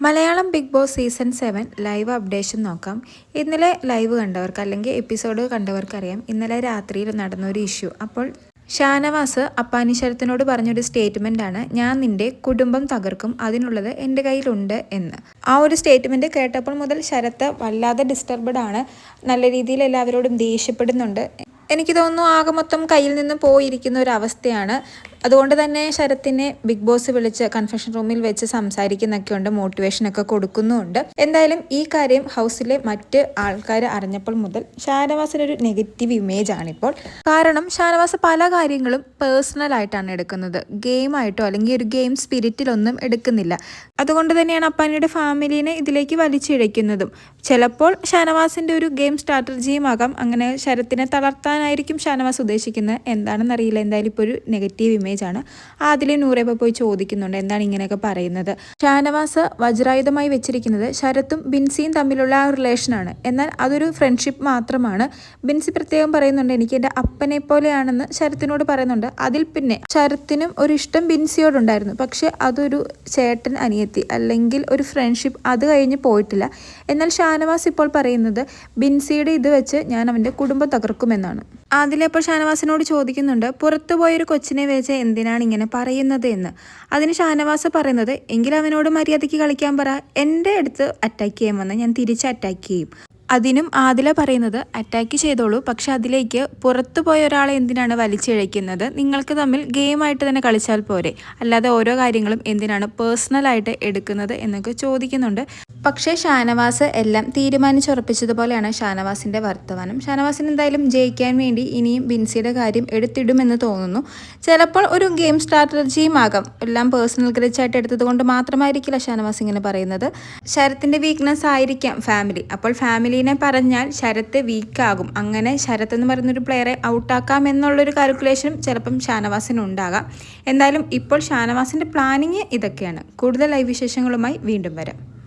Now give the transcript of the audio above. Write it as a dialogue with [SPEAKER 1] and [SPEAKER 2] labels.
[SPEAKER 1] Malayalam Bigg Boss season seven live updation നോക്കാം. ഇന്നലെ live കണ്ടവർക്ക് അല്ലെങ്കിൽ എപ്പിസോഡ് കണ്ടവർക്കറിയാം. ഇന്നലെ രാത്രിയിൽ നടന്നൊരു ഇഷ്യൂ. അപ്പോൾ ഷാനവാസ് അപ്പാനി ശരത്തിനോട് പറഞ്ഞൊരു സ്റ്റേറ്റ്മെന്റ് ആണ്. ഞാൻ നിന്റെ കുടുംബം തകർക്കും. അതിനുള്ളത് എന്റെ കയ്യിലുണ്ട് എന്ന്. ആ ഒരു സ്റ്റേറ്റ്മെന്റ് കേട്ടപ്പോൾ മുതൽ ശരത്ത് വല്ലാതെ ഡിസ്റ്റർബ്ഡ് ആണ്. നല്ല രീതിയിൽ എല്ലാവരോടും ദേഷ്യപ്പെടുന്നുണ്ട്. എനിക്ക് തോന്നുന്നു ആകെ മൊത്തം കയ്യിൽ നിന്ന് പോയിരിക്കുന്ന ഒരു അവസ്ഥയാണ്. അതുകൊണ്ട് തന്നെ ശരത്തിനെ ബിഗ് ബോസ് വിളിച്ച് കൺഫെഷൻ റൂമിൽ വെച്ച് സംസാരിക്കുന്നൊക്കെ ഉണ്ട് മോട്ടിവേഷനൊക്കെ കൊടുക്കുന്നുമുണ്ട്. എന്തായാലും ഈ കാര്യം ഹൗസിലെ മറ്റ് ആൾക്കാർ അറിഞ്ഞപ്പോൾ മുതൽ ഷാനവാസിനൊരു നെഗറ്റീവ് ഇമേജ് ആണിപ്പോൾ. കാരണം ഷാനവാസ് പല കാര്യങ്ങളും പേഴ്സണൽ ആയിട്ടാണ് എടുക്കുന്നത്. ഗെയിം ആയിട്ടോ അല്ലെങ്കിൽ ഒരു ഗെയിം സ്പിരിറ്റിലൊന്നും എടുക്കുന്നില്ല. അതുകൊണ്ട് തന്നെയാണ് അപ്പാനിയുടെ ഫാമിലിനെ ഇതിലേക്ക് വലിച്ചിഴയ്ക്കുന്നതും. ചിലപ്പോൾ ഷാനവാസിന്റെ ഒരു ഗെയിം സ്ട്രാറ്റജിയും ആകാം. അങ്ങനെ ശരത്തിനെ തളർത്താനായിരിക്കും ഷാനവാസ് ഉദ്ദേശിക്കുന്നത്. എന്താണെന്നറിയില്ല. എന്തായാലും ഇപ്പോൾ ഒരു നെഗറ്റീവ് ഇമേജ് ആണ് അതിലെ നൂറേബ പോയി ചോദിക്കുന്നുണ്ട് എന്താണ് ഇങ്ങനെയൊക്കെ പറയുന്നത്? ഷാനവാസ് വജ്രായുധമായി വെച്ചിരിക്കുന്നത് ശരത്തും ബിൻസിയും തമ്മിലുള്ള ആ റിലേഷനാണ്. എന്നാൽ അതൊരു ഫ്രണ്ട്ഷിപ്പ് മാത്രമാണ്. ബിൻസി പ്രത്യേകം പറയുന്നുണ്ട് എനിക്ക് എന്റെ അപ്പനെ പോലെയാണെന്ന് ശരത്തിനോട് പറയുന്നുണ്ട്. അതിൽ പിന്നെ ശരത്തിനും ഒരു ഇഷ്ടം ബിൻസിയോടുണ്ടായിരുന്നു. പക്ഷേ അതൊരു ചേട്ടൻ അനിയത്തി അല്ലെങ്കിൽ ഒരു ഫ്രണ്ട്ഷിപ്പ് അത് കഴിഞ്ഞ് പോയിട്ടില്ല. എന്നാൽ ഷാനവാസ് ഇപ്പോൾ പറയുന്നത് ബിൻസിയുടെ ഇത് വെച്ച് ഞാൻ അവന്റെ കുടുംബം തകർക്കുമെന്നാണ്. അതിലപ്പോൾ ഷാനവാസിനോട് ചോദിക്കുന്നുണ്ട് പുറത്തു പോയൊരു കൊച്ചിനെ വെച്ച് എന്തിനാണ് ഇങ്ങനെ പറയുന്നത് എന്ന്. അതിന് ഷാനവാസ് പറയുന്നത് എങ്കിൽ അവനോട് മര്യാദയ്ക്ക് കളിക്കാൻ പറ. എന്റെ അടുത്ത് അറ്റാക്ക് ചെയ്യാൻ വന്നാൽ ഞാൻ തിരിച്ച് അറ്റാക്ക് ചെയ്യും. അതിനും ആദില പറയുന്നത് അറ്റാക്ക് ചെയ്തോളൂ. പക്ഷെ അതിലേക്ക് പുറത്തു പോയ ഒരാളെ എന്തിനാണ് വലിച്ചിഴയ്ക്കുന്നത്? നിങ്ങൾക്ക് തമ്മിൽ ഗെയിമായിട്ട് തന്നെ കളിച്ചാൽ പോരെ. അല്ലാതെ ഓരോ കാര്യങ്ങളും എന്തിനാണ് പേഴ്സണലായിട്ട് എടുക്കുന്നത്? എന്നൊക്കെ ചോദിക്കുന്നുണ്ട്. പക്ഷേ ഷാനവാസ് എല്ലാം തീരുമാനിച്ചുറപ്പിച്ചതുപോലെയാണ് ഷാനവാസിന്റെ വർത്തമാനം. ഷാനവാസിന് എന്തായാലും ജയിക്കാൻ വേണ്ടി ഇനിയും ബിൻസിയുടെ കാര്യം എടുത്തിടുമെന്ന് തോന്നുന്നു. ചിലപ്പോൾ ഒരു ഗെയിം സ്ട്രാറ്റജിയും ആകാം. എല്ലാം പേഴ്സണൽ ഗ്രച്ചായിട്ട് എടുത്തത് കൊണ്ട് മാത്രമായിരിക്കില്ല ഷാനവാസ് ഇങ്ങനെ പറയുന്നത്. ശരത്തിന്റെ വീക്ക്നെസ് ആയിരിക്കാം ഫാമിലി. അപ്പോൾ ഫാമിലിനെ പറഞ്ഞാൽ ശരത്ത് വീക്കാകും. അങ്ങനെ ശരത്ത് എന്ന് പറയുന്നൊരു പ്ലെയറെ ഔട്ടാക്കാം എന്നുള്ളൊരു കാൽക്കുലേഷനും ചിലപ്പം ഷാനവാസിന് ഉണ്ടാകാം. എന്തായാലും ഇപ്പോൾ ഷാനവാസിന്റെ പ്ലാനിങ് ഇതൊക്കെയാണ്. കൂടുതൽ ലൈവ് വിശേഷങ്ങളുമായി വീണ്ടും വരാം.